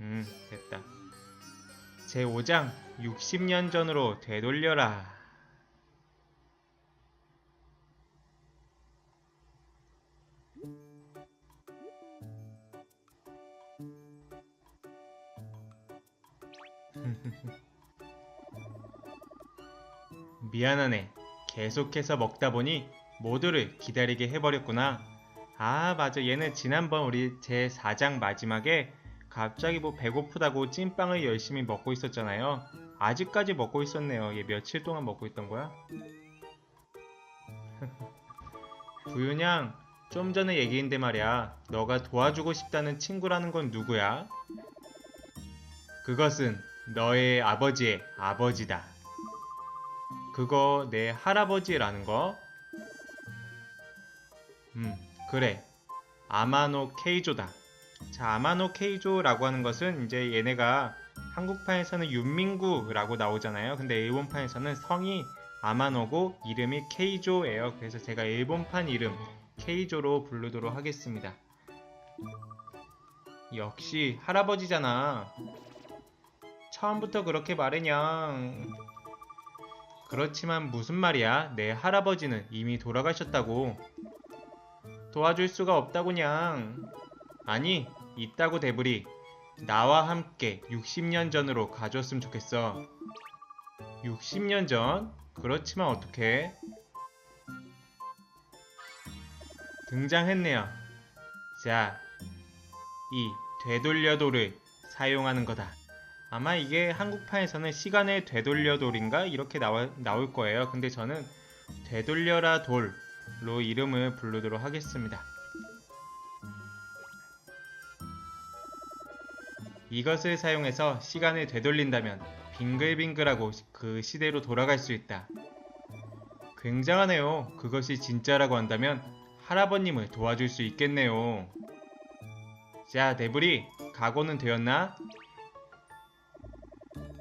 음, 됐다. 제5장 60년 전으로 되돌려라. 미안하네. 계속해서 먹다 보니 모두를 기다리게 해버렸구나. 아, 맞아. 얘는 지난번 우리 제 4장 마지막에 갑자기 뭐 배고프다고 찐빵을 열심히 먹고 있었잖아요. 아직까지 먹고 있었네요. 얘 며칠 동안 먹고 있던 거야? 부윤양, 좀 전에 얘기인데 말이야. 너가 도와주고 싶다는 친구라는 건 누구야? 그것은 너의 아버지의 아버지다. 그거 내 할아버지라는 거? 음, 그래. 아마노 케이조다. 자, 아마노 케이조라고 하는 것은 이제 얘네가 한국판에서는 윤민구라고 나오잖아요. 근데 일본판에서는 성이 아마노고 이름이 케이조예요. 그래서 제가 일본판 이름 케이조로 부르도록 하겠습니다. 역시 할아버지잖아. 처음부터 그렇게 말했냥. 그렇지만 무슨 말이야? 내 할아버지는 이미 돌아가셨다고. 도와줄 수가 없다고냥. 아니, 있다고 대부리. 나와 함께 60년 전으로 가줬으면 좋겠어. 60년 전? 그렇지만 어떡해? 등장했네요. 자, 이 되돌려도를 사용하는 거다. 아마 이게 한국판에서는 시간의 되돌려돌인가 이렇게 나와, 나올 거예요. 근데 저는 되돌려라 돌로 이름을 부르도록 하겠습니다. 이것을 사용해서 시간을 되돌린다면 빙글빙글하고 그 시대로 돌아갈 수 있다. 굉장하네요. 그것이 진짜라고 한다면 할아버님을 도와줄 수 있겠네요. 자, 데브리, 각오는 되었나?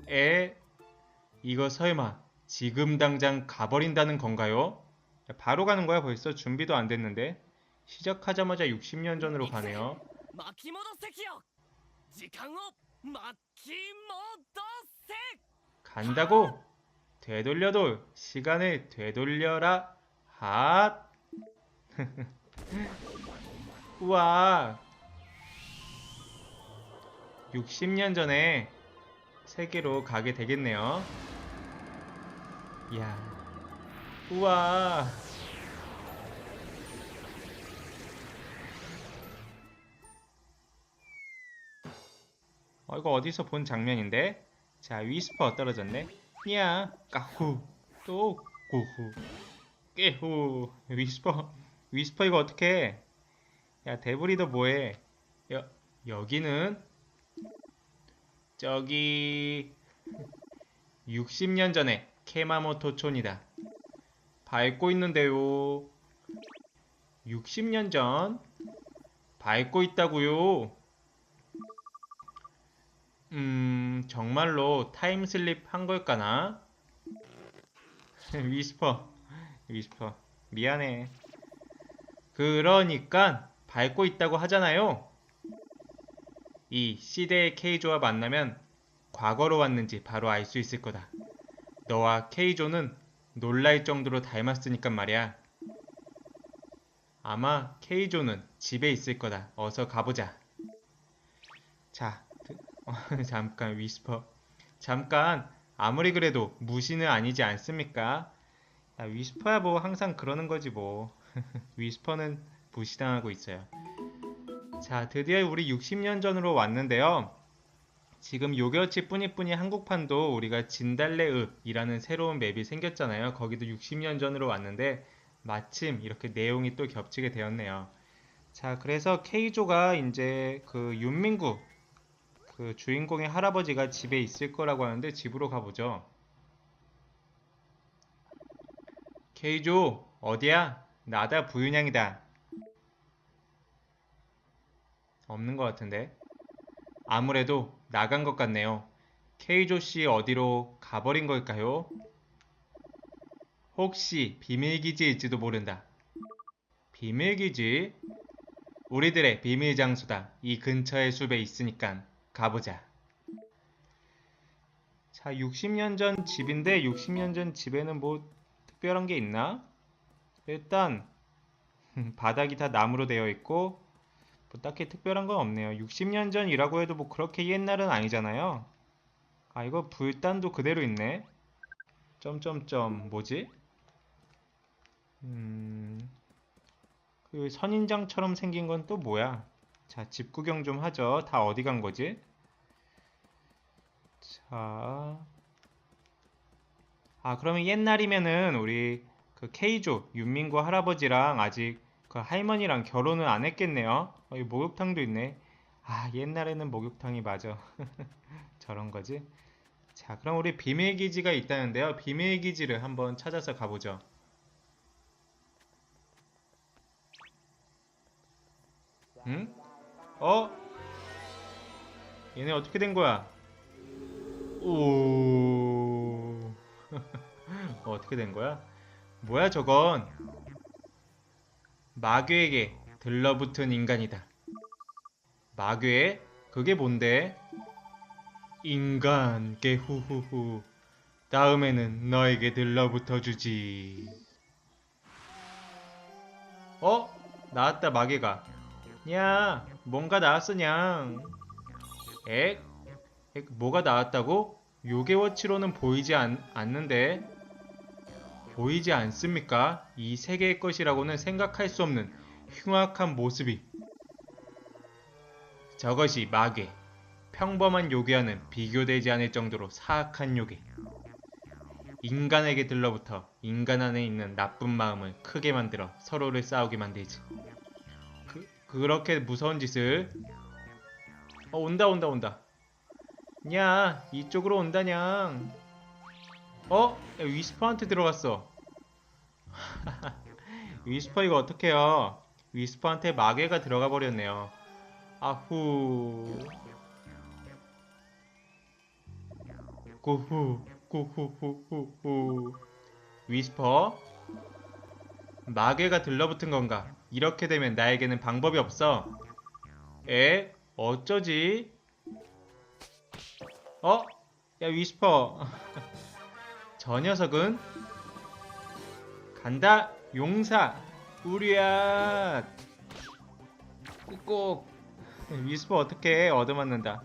에, 이거 설마 지금 당장 가버린다는 건가요? 야, 바로 가는 거야 벌써 준비도 안 됐는데 시작하자마자 60년 전으로 가네요. 시간을 맞지 못하세. 간다고? 되돌려도 시간을 되돌려라. 핫. 우와. 60년 전에 세계로 가게 되겠네요. 이야. 우와. 어 이거 어디서 본 장면인데? 자 위스퍼 떨어졌네. 야 까후 또 구후 깨후. 위스퍼 위스퍼 이거 어떡해? 야 데브리도 뭐해? 여, 여기는? 저기 60년 전에 케마모토촌이다. 밟고 있는데요. 60년 전 밟고 있다고요 음, 정말로 타임슬립 한 걸까나? 위스퍼, 위스퍼, 미안해. 그러니까 밟고 있다고 하잖아요. 이 시대의 케이조와 만나면 과거로 왔는지 바로 알 수 있을 거다. 너와 케이조는 놀랄 정도로 닮았으니까 말이야. 아마 케이조는 집에 있을 거다. 어서 가보자. 자, 어, 잠깐 위스퍼. 잠깐 아무리 그래도 무시는 아니지 않습니까? 야, 위스퍼야 뭐 항상 그러는 거지 뭐. 위스퍼는 무시당하고 있어요. 자 드디어 우리 60년 전으로 왔는데요. 지금 요겨치 뿌니뿌니 한국판도 우리가 진달래읍이라는 새로운 맵이 생겼잖아요. 거기도 60년 전으로 왔는데 마침 이렇게 내용이 또 겹치게 되었네요. 자 그래서 K조가 이제 그 윤민구 그 주인공의 할아버지가 집에 있을 거라고 하는데 집으로 가보죠. 케이조 어디야? 나다 부윤양이다. 없는 것 같은데. 아무래도 나간 것 같네요. 케이조 씨 어디로 가버린 걸까요? 혹시 비밀기지일지도 모른다. 비밀기지? 우리들의 비밀 장소다. 이 근처의 숲에 있으니깐. 가보자. 자, 60년 전 집인데 60년 전 집에는 뭐 특별한 게 있나? 일단 바닥이 다 나무로 되어 있고 뭐 딱히 특별한 건 없네요. 60년 전이라고 해도 뭐 그렇게 옛날은 아니잖아요. 아, 이거 불단도 그대로 있네. 점점점 뭐지? 음. 그 선인장처럼 생긴 건 또 뭐야? 자, 집 구경 좀 하죠. 다 어디 간 거지? 자. 아, 그러면 옛날이면은 우리 그 K조 윤민구 할아버지랑 아직 그 할머니랑 결혼은 안 했겠네요. 어, 이 목욕탕도 있네. 아, 옛날에는 목욕탕이 맞아. 저런 거지. 자, 그럼 우리 비밀 기지가 있다는데요. 비밀 기지를 한번 찾아서 가보죠. 응? 어? 얘네 어떻게 된 거야? 오. 어, 어떻게 된 거야? 뭐야 저건? 마귀에게 들러붙은 인간이다. 마귀? 그게 뭔데? 인간 개후후후. 다음에는 너에게 들러붙어 주지. 어? 나왔다 마귀가. 야, 뭔가 나왔어 냥. 엑? 엑, 뭐가 나왔다고? 요괴워치로는 보이지 않, 않는데. 보이지 않습니까? 이 세계의 것이라고는 생각할 수 없는 흉악한 모습이. 저것이 마괴. 평범한 요괴와는 비교되지 않을 정도로 사악한 요괴. 인간에게 들러붙어 인간 안에 있는 나쁜 마음을 크게 만들어 서로를 싸우게 만들지. 그, 그렇게 무서운 짓을. 어 온다 온다 온다. 냐 이쪽으로 온다냥. 어? 야, 위스퍼한테 들어갔어. 위스퍼 이거 어떡해요? 위스퍼한테 마개가 들어가 버렸네요. 아후. 구후 구후후후후. 위스퍼 마개가 들러붙은 건가? 이렇게 되면 나에게는 방법이 없어. 에? 어쩌지? 어? 야 위스퍼. 저 녀석은? 간다 용사. 우리야. 꼭 위스퍼 어떻게 얻어맞는다?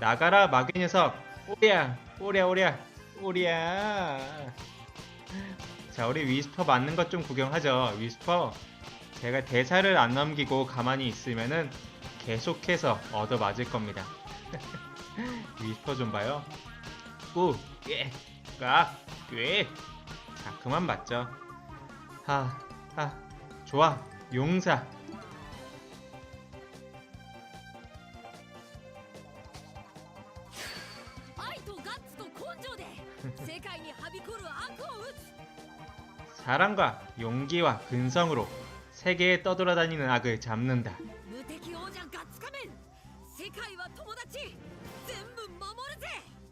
나가라 마귀 녀석. 오랴 오랴 오랴 오랴 자 우리 위스퍼 맞는 것 좀 구경하죠 위스퍼 제가 대사를 안 넘기고 가만히 있으면은 계속해서 얻어 맞을 겁니다. 위스퍼 좀 봐요. 꾸, 꽤, 깍, 꽤. 자, 그만 맞죠. 하, 하, 좋아, 용사. 사랑과 용기와 근성으로 세계에 떠돌아다니는 악을 잡는다.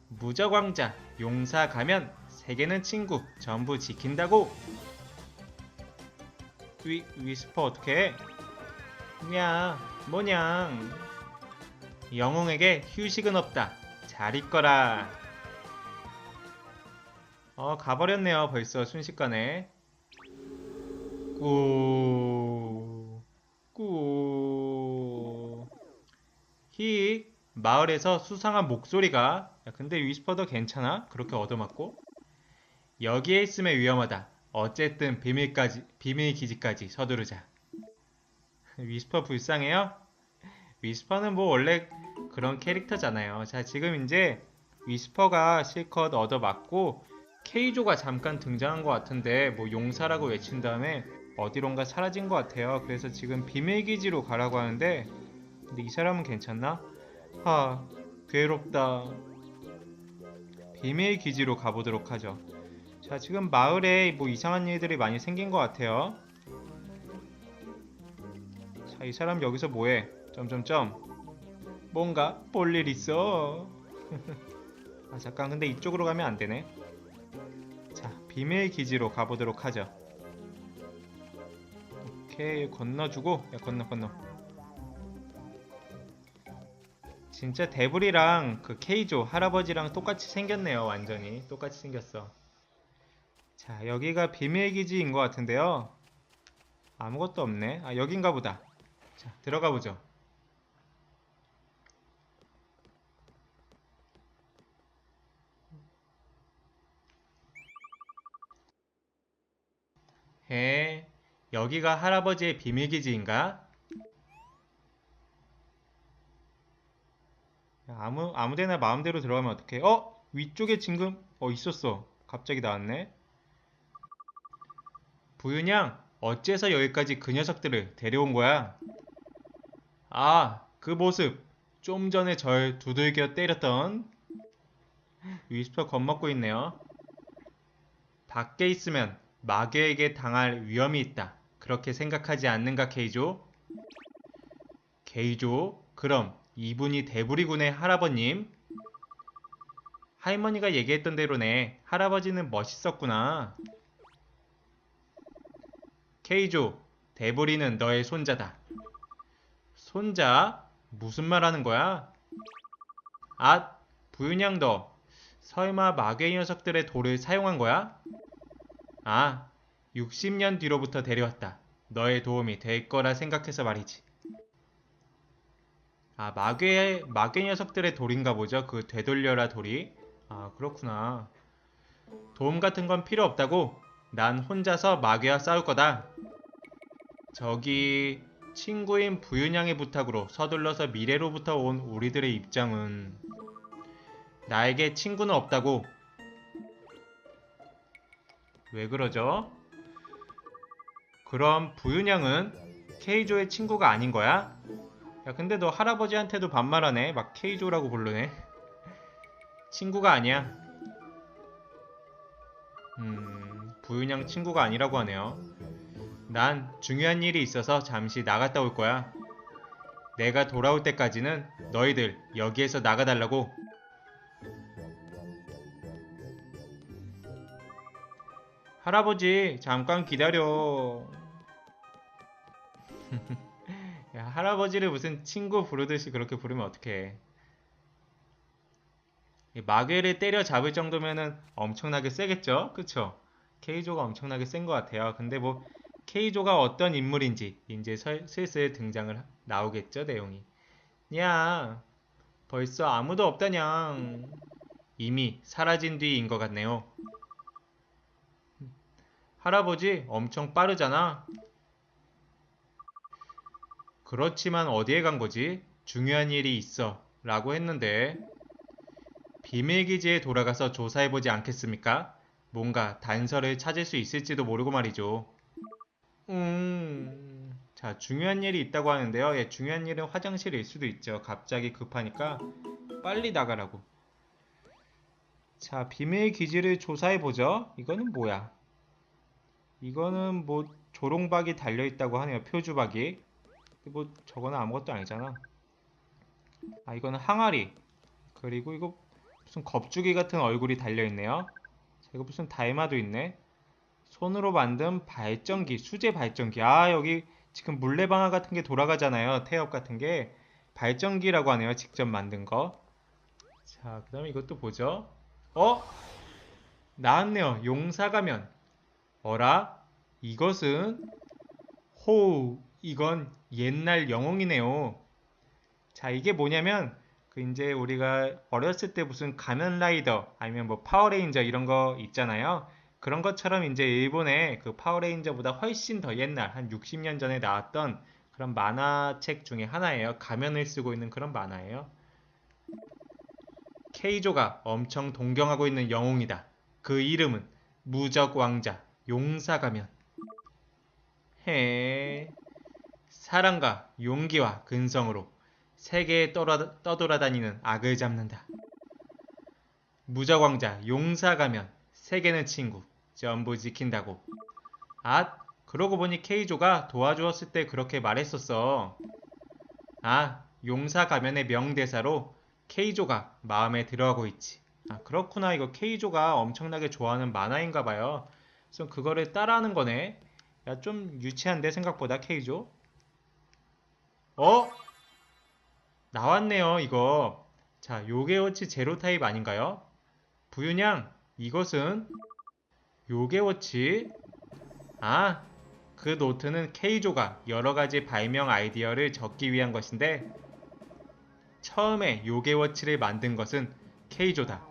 무적왕자 용사 가면 세계는 친구 전부 지킨다고. 위, 위스퍼 어떻게 냐 뭐냐? 영웅에게 휴식은 없다. 잘 있거라. 어 가버렸네요 벌써 순식간에. 꾸, 꾸. 히, 마을에서 수상한 목소리가. 야, 근데 위스퍼도 괜찮아? 그렇게 얻어맞고? 여기에 있으면 위험하다. 어쨌든 비밀까지, 비밀 기지까지 서두르자. 위스퍼 불쌍해요? 위스퍼는 뭐 원래 그런 캐릭터잖아요. 자, 지금 이제 위스퍼가 실컷 얻어맞고 케이조가 잠깐 등장한 것 같은데 뭐 용사라고 외친 다음에 어디론가 사라진 것 같아요. 그래서 지금 비밀기지로 가라고 하는데 근데 이 사람은 괜찮나? 하, 괴롭다. 비밀기지로 가보도록 하죠. 자, 지금 마을에 뭐 이상한 일들이 많이 생긴 것 같아요. 자, 이 사람 여기서 뭐해? 점점점. 뭔가 볼 일 있어. 아, 잠깐, 근데 이쪽으로 가면 안 되네. 자, 비밀 기지로 가보도록 하죠. 오케이, 건너주고, 야, 건너, 건너. 진짜 데블이랑 그 케이조 할아버지랑 똑같이 생겼네요. 완전히 똑같이 생겼어. 자, 여기가 비밀 기지인 것 같은데요. 아무것도 없네. 아, 여긴가 보다. 자, 들어가 보죠. 해, 여기가 할아버지의 비밀 기지인가? 야, 아무 아무데나 마음대로 들어가면 어떡해? 어? 위쪽에 지금 어 있었어. 갑자기 나왔네. 부윤양, 어째서 여기까지 그 녀석들을 데려온 거야? 아, 그 모습. 좀 전에 절 두들겨 때렸던 위스퍼 겁먹고 있네요. 밖에 있으면 마귀에게 당할 위험이 있다. 그렇게 생각하지 않는가, 케이조? 케이조, 그럼 이분이 대부리군의 할아버님? 할머니가 얘기했던 대로네. 할아버지는 멋있었구나. 케이조, 대부리는 너의 손자다. 손자? 무슨 말 하는 거야? 아, 부윤양 너. 설마 마괴 녀석들의 돌을 사용한 거야? 아, 60년 뒤로부터 데려왔다. 너의 도움이 될 거라 생각해서 말이지. 아, 마괴, 마괴 녀석들의 돌인가 보죠. 그 되돌려라 돌이. 아, 그렇구나. 도움 같은 건 필요 없다고? 난 혼자서 마귀와 싸울 거다. 저기 친구인 부윤양의 부탁으로 서둘러서 미래로부터 온 우리들의 입장은 나에게 친구는 없다고. 왜 그러죠? 그럼 부윤양은 케이조의 친구가 아닌 거야? 야 근데 너 할아버지한테도 반말하네. 막 케이조라고 부르네. 친구가 아니야. 음, 부윤양 친구가 아니라고 하네요. 난 중요한 일이 있어서 잠시 나갔다 올 거야. 내가 돌아올 때까지는 너희들 여기에서 나가달라고. 할아버지, 잠깐 기다려. 야, 할아버지를 무슨 친구 부르듯이 그렇게 부르면 어떡해. 이 마개를 때려 잡을 정도면은 엄청나게 세겠죠? 그쵸? 케이조가 엄청나게 센 것 같아요. 근데 뭐 케이조가 어떤 인물인지 이제 설- 슬슬 등장을 하- 나오겠죠 내용이. 야, 벌써 아무도 없다냥. 이미 사라진 뒤인 것 같네요. 할아버지 엄청 빠르잖아. 그렇지만 어디에 간 거지? 중요한 일이 있어. 라고 했는데 비밀기지에 돌아가서 조사해보지 않겠습니까? 뭔가 단서를 찾을 수 있을지도 모르고 말이죠. 음, 자, 중요한 일이 있다고 하는데요. 예, 중요한 일은 화장실일 수도 있죠. 갑자기 급하니까 빨리 나가라고. 자, 비밀 기지를 조사해 보죠. 이거는 뭐야? 이거는 뭐 조롱박이 달려 있다고 하네요. 표주박이. 뭐 저거는 아무것도 아니잖아. 아, 이거는 항아리. 그리고 이거 무슨 겁주기 같은 얼굴이 달려 있네요. 자, 이거 무슨 달마도 있네. 손으로 만든 발전기, 수제 발전기. 아, 여기 지금 물레방아 같은 게 돌아가잖아요. 태엽 같은 게. 발전기라고 하네요. 직접 만든 거. 자, 그 다음에 이것도 보죠. 어? 나왔네요. 용사가면. 어라? 이것은? 호우, 이건 옛날 영웅이네요. 자, 이게 뭐냐면, 그 이제 우리가 어렸을 때 무슨 가면 라이더 아니면 뭐 파워레인저 이런 거 있잖아요. 그런 것처럼 이제 일본의 그 파워레인저보다 훨씬 더 옛날 한 60년 전에 나왔던 그런 만화책 중에 하나예요. 가면을 쓰고 있는 그런 만화예요. 케이조가 엄청 동경하고 있는 영웅이다. 그 이름은 무적 왕자 용사 가면. 해 사랑과 용기와 근성으로 세계에 떠라- 떠돌아 다니는 악을 잡는다. 무적 왕자 용사 가면 세계는 친구 전부 지킨다고. 아, 그러고 보니 케이조가 도와주었을 때 그렇게 말했었어. 아, 용사 가면의 명대사로 케이조가 마음에 들어하고 있지. 아, 그렇구나. 이거 케이조가 엄청나게 좋아하는 만화인가 봐요. 그래서 그거를 따라하는 거네. 야, 좀 유치한데 생각보다 케이조. 어? 나왔네요, 이거. 자, 요게워치 제로 타입 아닌가요? 부윤양, 이것은 요게워치. 아, 그 노트는 K조가 여러 가지 발명 아이디어를 적기 위한 것인데, 처음에 요게워치를 만든 것은 K조다.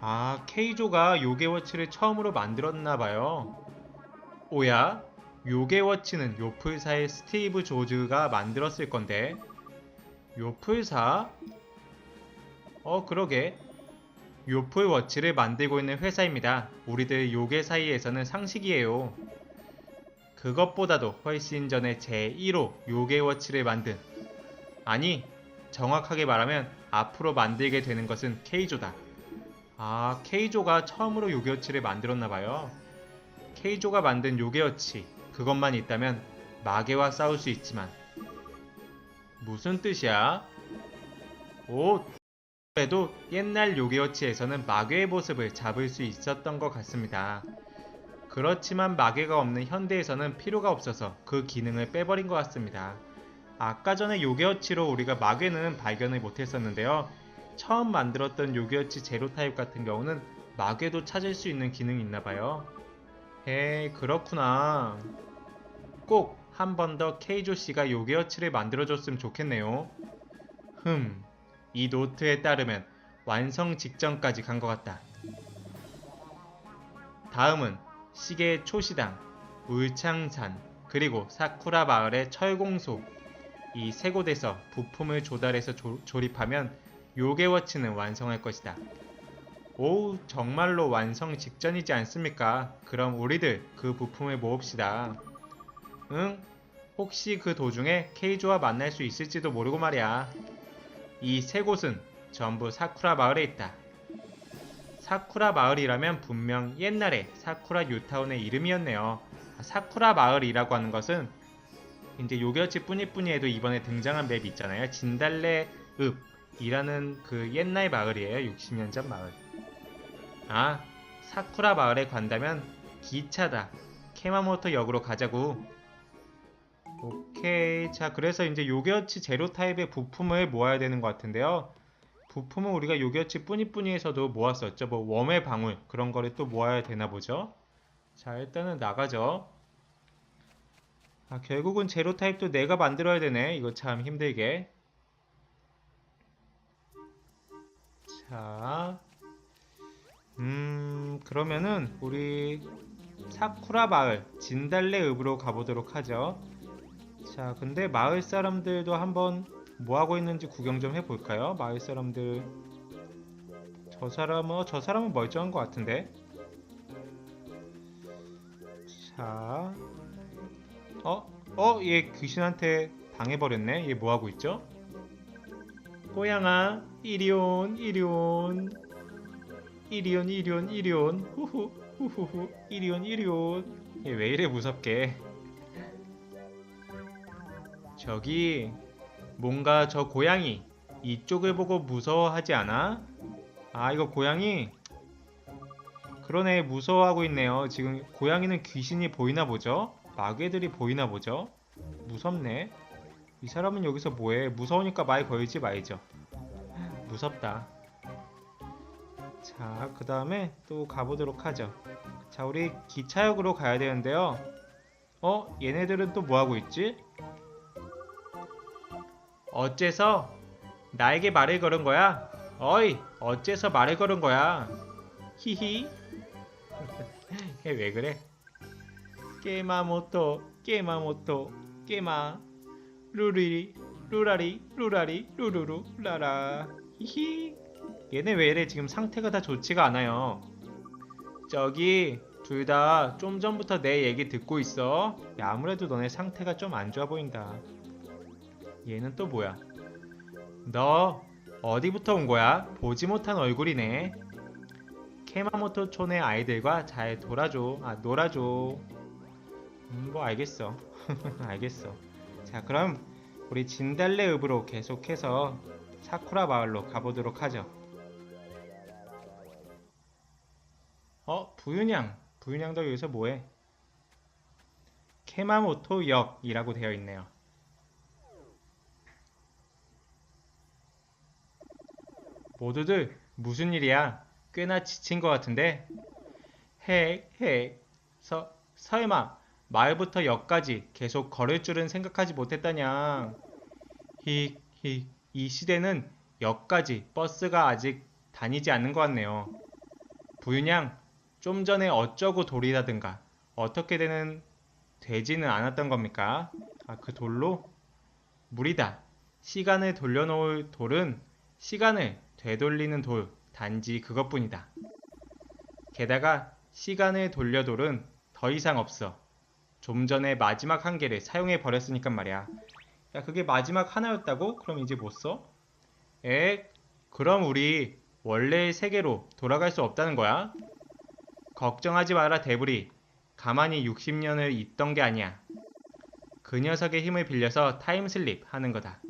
아, K조가 요게워치를 처음으로 만들었나 봐요. 오야, 요게워치는 요플사의 스티브 조즈가 만들었을 건데, 요플사? 어, 그러게. 요플워치를 만들고 있는 회사입니다. 우리들 요괴 사이에서는 상식이에요. 그것보다도 훨씬 전에 제1호 요괴워치를 만든 아니 정확하게 말하면 앞으로 만들게 되는 것은 K조다. 아 K조가 처음으로 요괴워치를 만들었나봐요. K조가 만든 요괴워치 그것만 있다면 마개와 싸울 수 있지만 무슨 뜻이야? 오 그래도 옛날 요괴워치에서는 마괴의 모습을 잡을 수 있었던 것 같습니다. 그렇지만 마개가 없는 현대에서는 필요가 없어서 그 기능을 빼버린 것 같습니다. 아까 전에 요괴어치로 우리가 마개는 발견을 못했었는데요. 처음 만들었던 요괴어치 제로 타입 같은 경우는 마개도 찾을 수 있는 기능이 있나봐요. 에이 그렇구나. 꼭 한 번 더 케이조 씨가 요괴어치를 만들어줬으면 좋겠네요. 흠, 이 노트에 따르면 완성 직전까지 간 것 같다. 다음은 시계 초시당, 울창산, 그리고 사쿠라 마을의 철공소 이 세 곳에서 부품을 조달해서 조, 조립하면 요괴워치는 완성할 것이다. 오, 정말로 완성 직전이지 않습니까? 그럼 우리들 그 부품을 모읍시다. 응? 혹시 그 도중에 케이조와 만날 수 있을지도 모르고 말이야. 이 세 곳은 전부 사쿠라 마을에 있다. 사쿠라 마을이라면 분명 옛날에 사쿠라 유타운의 이름이었네요. 사쿠라 마을이라고 하는 것은 이제 요겨치 뿌니뿌니에도 이번에 등장한 맵 있잖아요. 진달래 읍이라는 그 옛날 마을이에요. 60년 전 마을. 아, 사쿠라 마을에 간다면 기차다. 케마모토 역으로 가자고. 오케이. 자, 그래서 이제 요겨치 제로 타입의 부품을 모아야 되는 것 같은데요. 부품은 우리가 요기어치 뿌니뿌니에서도 모았었죠. 뭐 웜의 방울 그런 거를 또 모아야 되나 보죠. 자 일단은 나가죠. 아 결국은 제로 타입도 내가 만들어야 되네. 이거 참 힘들게. 자, 음 그러면은 우리 사쿠라 마을 진달래 읍으로 가보도록 하죠. 자 근데 마을 사람들도 한번 뭐 하고 있는지 구경 좀 해볼까요? 마을 사람들. 저 사람은 어, 저 사람은 멀쩡한 것 같은데. 자. 어? 어? 얘 귀신한테 당해버렸네. 얘 뭐 하고 있죠? 꼬양아 이리온 이리온. 이리온 이리온 이리온. 후후 후후후. 이리온 이리온. 얘 왜 이래 무섭게 저기 뭔가 저 고양이 이쪽을 보고 무서워하지 않아? 아 이거 고양이 그러네 무서워하고 있네요 지금 고양이는 귀신이 보이나 보죠? 마귀들이 보이나 보죠? 무섭네 이 사람은 여기서 뭐해 무서우니까 말 걸지 말죠 무섭다 자 그 다음에 또 가보도록 하죠 자 우리 기차역으로 가야 되는데요 어? 얘네들은 또 뭐하고 있지? 어째서 나에게 말을 걸은 거야? 어이, 어째서 말을 걸은 거야? 히히. 얘왜 그래? 깨마모토, 깨마모토, 깨마. 루리, 루라리, 루라리, 루루루, 라라. 히히. 얘네 왜 이래? 지금 상태가 다 좋지가 않아요. 저기, 둘 다 좀 전부터 내 얘기 듣고 있어. 야, 아무래도 너네 상태가 좀 안 좋아 보인다. 얘는 또 뭐야? 너 어디부터 온 거야? 보지 못한 얼굴이네. 케마모토 촌의 아이들과 잘 돌아줘. 아, 놀아줘. 음, 뭐 알겠어. 알겠어. 자, 그럼 우리 진달래 읍으로 계속해서 사쿠라 마을로 가보도록 하죠. 어, 부윤양. 부윤양 도 여기서 뭐해? 케마모토 역이라고 되어 있네요. 모두들 무슨 일이야? 꽤나 지친 것 같은데? 핵, 핵. 서, 설마 마을부터 역까지 계속 걸을 줄은 생각하지 못했다냥. 히, 히. 이 시대는 역까지 버스가 아직 다니지 않는 것 같네요. 부윤양, 좀 전에 어쩌고 돌이라든가 어떻게 되는 되지는 않았던 겁니까? 아, 그 돌로? 무리다. 시간을 돌려놓을 돌은 시간을 되돌리는 돌, 단지 그것뿐이다. 게다가 시간을 돌려 돌은 더 이상 없어. 좀 전에 마지막 한 개를 사용해 버렸으니까 말이야. 야, 그게 마지막 하나였다고? 그럼 이제 못 써? 에? 그럼 우리 원래의 세계로 돌아갈 수 없다는 거야? 걱정하지 마라, 데브리. 가만히 60년을 있던 게 아니야. 그 녀석의 힘을 빌려서 타임슬립 하는 거다.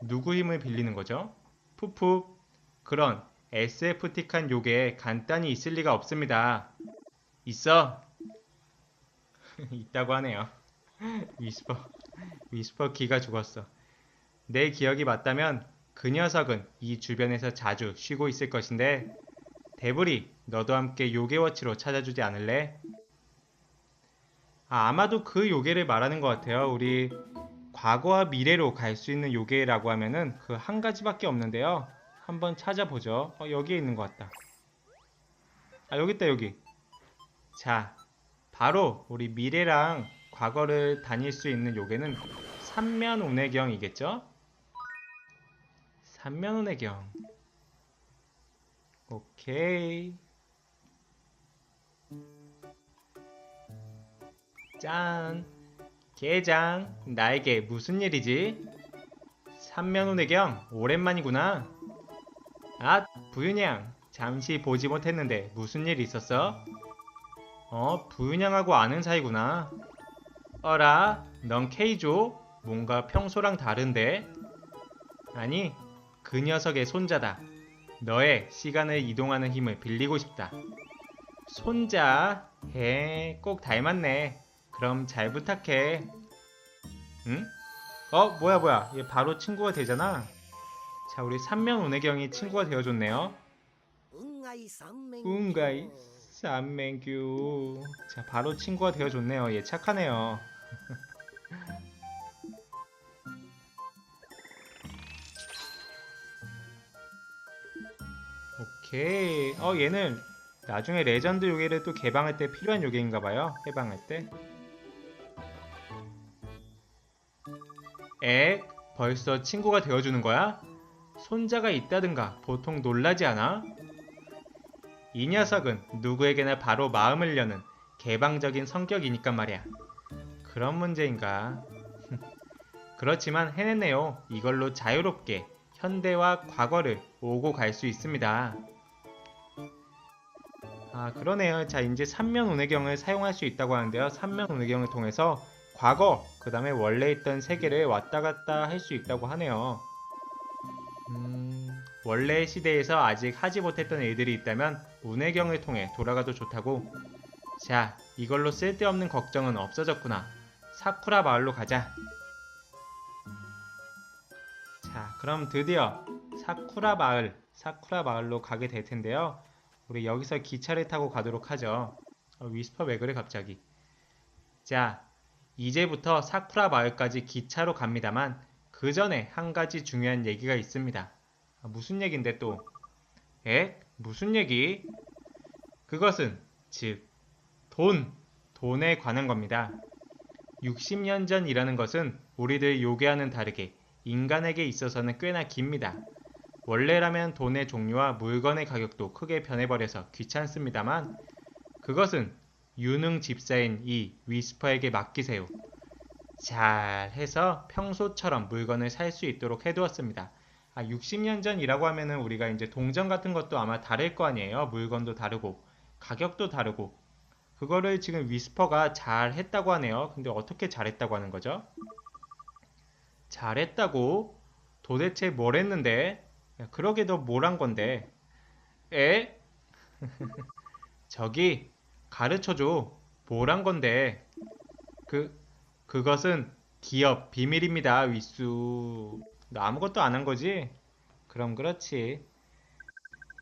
누구 힘을 빌리는 거죠? 푸푸. 그런 SF틱한 요게 간단히 있을 리가 없습니다. 있어. 있다고 하네요. 위스퍼. 위스퍼 기가 죽었어. 내 기억이 맞다면 그 녀석은 이 주변에서 자주 쉬고 있을 것인데 데브리 너도 함께 요괴워치로 찾아주지 않을래? 아, 아마도 그 요괴를 말하는 것 같아요. 우리 과거와 미래로 갈 수 있는 요괴라고 하면은 그 한 가지밖에 없는데요. 한번 찾아보죠. 어, 여기에 있는 것 같다. 아, 여기 있다, 여기. 자, 바로 우리 미래랑 과거를 다닐 수 있는 요괴는 삼면운해경이겠죠? 삼면운해경. 오케이. 짠. 계장, 나에게 무슨 일이지? 삼면운해경, 오랜만이구나. 아, 부윤양, 잠시 보지 못했는데 무슨 일 있었어? 어, 부윤양하고 아는 사이구나. 어라, 넌 케이조? 뭔가 평소랑 다른데? 아니, 그 녀석의 손자다. 너의 시간을 이동하는 힘을 빌리고 싶다. 손자? 에, 꼭 닮았네. 그럼 잘 부탁해. 응? 어, 뭐야, 뭐야. 얘 바로 친구가 되잖아. 자, 우리 삼명 운해경이 친구가 되어줬네요. 응가이 응가이 삼맹규. 자, 바로 친구가 되어줬네요. 얘 착하네요. 오케이. 어, 얘는 나중에 레전드 요괴를 또 개방할 때 필요한 요괴인가봐요. 해방할 때. 에? 벌써 친구가 되어주는 거야? 손자가 있다든가 보통 놀라지 않아? 이 녀석은 누구에게나 바로 마음을 여는 개방적인 성격이니까 말이야. 그런 문제인가? 그렇지만 해냈네요. 이걸로 자유롭게 현대와 과거를 오고 갈 수 있습니다. 아, 그러네요. 자, 이제 삼면운해경을 사용할 수 있다고 하는데요. 삼면운해경을 통해서 과거, 그 다음에 원래 있던 세계를 왔다 갔다 할 수 있다고 하네요. 음, 원래 시대에서 아직 하지 못했던 일들이 있다면 운해경을 통해 돌아가도 좋다고. 자, 이걸로 쓸데없는 걱정은 없어졌구나. 사쿠라 마을로 가자. 자, 그럼 드디어 사쿠라 마을, 사쿠라 마을로 가게 될 텐데요. 우리 여기서 기차를 타고 가도록 하죠. 어, 위스퍼 왜 그래 갑자기? 자, 이제부터 사쿠라 마을까지 기차로 갑니다만 그 전에 한 가지 중요한 얘기가 있습니다. 아, 무슨 얘긴데 또? 에? 무슨 얘기? 그것은 즉 돈, 돈에 관한 겁니다. 60년 전이라는 것은 우리들 요괴와는 다르게 인간에게 있어서는 꽤나 깁니다. 원래라면 돈의 종류와 물건의 가격도 크게 변해버려서 귀찮습니다만 그것은 유능 집사인 이 위스퍼에게 맡기세요. 잘 해서 평소처럼 물건을 살 수 있도록 해두었습니다. 아, 60년 전이라고 하면은 우리가 이제 동전 같은 것도 아마 다를 거 아니에요. 물건도 다르고 가격도 다르고 그거를 지금 위스퍼가 잘 했다고 하네요. 근데 어떻게 잘했다고 하는 거죠? 잘했다고? 도대체 뭘 했는데? 야, 그러게도 뭘한 건데? 에? 저기 가르쳐줘. 뭘한 건데? 그 그것은 기업 비밀입니다, 위수. 너 아무것도 안 한 거지? 그럼 그렇지.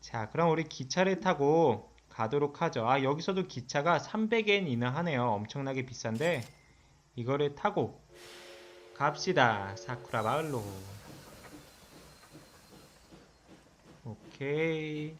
자, 그럼 우리 기차를 타고 가도록 하죠. 아, 여기서도 기차가 300엔이나 하네요. 엄청나게 비싼데 이거를 타고 갑시다. 사쿠라 마을로. 오케이.